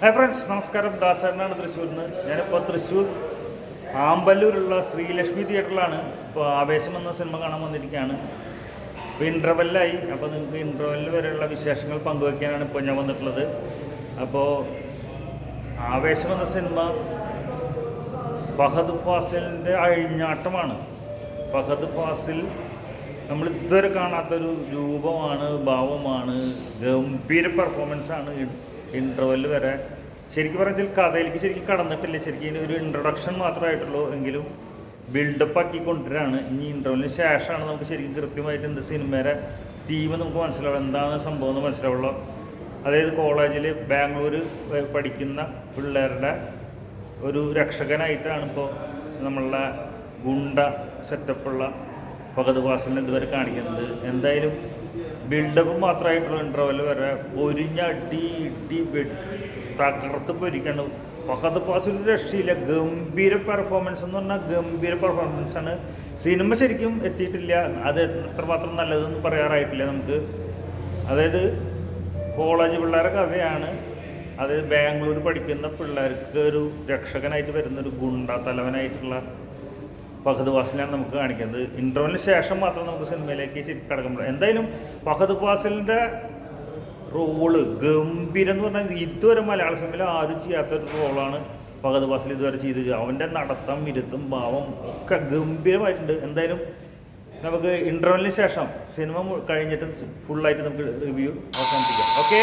Hi friends നമസ്കാരം. ദാസേട്ടനാണ് തൃശ്ശൂരിൽ നിന്ന് ഞാനിപ്പോൾ തൃശ്ശൂർ ആമ്പല്ലൂരുള്ള ശ്രീലക്ഷ്മി തിയേറ്ററിലാണ്. ഇപ്പോൾ ആവേശം എന്ന സിനിമ കാണാൻ വന്നിരിക്കുകയാണ്. ഇപ്പോൾ ഇന്റർവെല്ലായി അപ്പോൾ നിങ്ങൾക്ക് ഇന്റർവെല്ല് വരെയുള്ള വിശേഷങ്ങൾ പങ്കുവയ്ക്കാനാണ് ഇപ്പോൾ ഞാൻ വന്നിട്ടുള്ളത്. അപ്പോൾ ആവേശം എന്ന സിനിമ ഫഹദ് ഫാസിലിന്റെ അഴിഞ്ഞാട്ടമാണ്. ഫഹദ് ഫാസിൽ നമ്മൾ ഇതുവരെ കാണാത്തൊരു രൂപമാണ് ഭാവമാണ് ഗംഭീര പെർഫോമൻസാണ് ഇന്റർവെൽ വരെ. ശരിക്കും പറഞ്ഞാൽ കഥയിലേക്ക് ശരിക്കും കടന്നിട്ടില്ല. ശരിക്കും ഒരു ഇൻട്രൊഡക്ഷൻ മാത്രമായിട്ടുള്ളൂ. എങ്കിലും ബിൽഡപ്പ് ആക്കി കൊണ്ടുവരാണ്. ഇനി ഇന്റർവെല്ലിന് ശേഷമാണ് നമുക്ക് ശരിക്കും കൃത്യമായിട്ട് എന്ത് സിനിമയുടെ ടീം നമുക്ക് മനസ്സിലാവുള്ളൂ എന്താണ് സംഭവം എന്ന് മനസ്സിലാവുള്ളൂ. അതായത് കോളേജിൽ ബാംഗ്ലൂർ പഠിക്കുന്ന പിള്ളേരുടെ ഒരു രക്ഷകനായിട്ടാണ് ഇപ്പോൾ നമ്മളുടെ ഗുണ്ട സെറ്റപ്പുള്ള ഭഗത് വാസലിനെ ഇതുവരെ കാണിക്കുന്നത്. എന്തായാലും ബിൽഡപ്പ് മാത്രമായിട്ടുള്ള ഇന്റർവെൽ വരെ പൊരിഞ്ഞ അടി ഇടി തകർത്ത് പൊരിക്കണം ഫഹദ് ഫാസിൽ രക്ഷയില്ല. ഗംഭീര പെർഫോമൻസ് എന്ന് പറഞ്ഞാൽ ഗംഭീര പെർഫോമൻസ് ആണ്. സിനിമ ശരിക്കും എത്തിയിട്ടില്ല. അത് എത്രമാത്രം നല്ലതെന്ന് പറയാറായിട്ടില്ല നമുക്ക്. അതായത് കോളേജ് പിള്ളേരുടെ കഥയാണ്. അത് ബാംഗ്ലൂർ പഠിക്കുന്ന പിള്ളേർക്ക് ഒരു രക്ഷകനായിട്ട് വരുന്ന ഒരു ഗുണ്ട തലവനായിട്ടുള്ള ഫഹദ് ഫാസിലാണ് നമുക്ക് കാണിക്കുന്നത്. ഇന്റർവലിന് ശേഷം മാത്രം നമുക്ക് സിനിമയിലേക്ക് പറ്റും എന്തായാലും ഫഹദ് ഫാസിലിന്റെ റോൾ ഗംഭീരം എന്ന് പറഞ്ഞാൽ ഇതുവരെ മലയാള സിനിമയിൽ ആരും ചെയ്യാത്തൊരു റോളാണ് ഫഹദ് ഫാസിൽ ഇതുവരെ ചെയ്തത്. അവന്റെ നടത്തം ഇരുത്തും ഭാവം ഒക്കെ ഗംഭീരമായിട്ടുണ്ട്. എന്തായാലും നമുക്ക് ഇന്റർവലിന് ശേഷം സിനിമ കഴിഞ്ഞിട്ട് ഫുള്ളായിട്ട് നമുക്ക് റിവ്യൂ അവസാനിപ്പിക്കാം. ഓക്കെ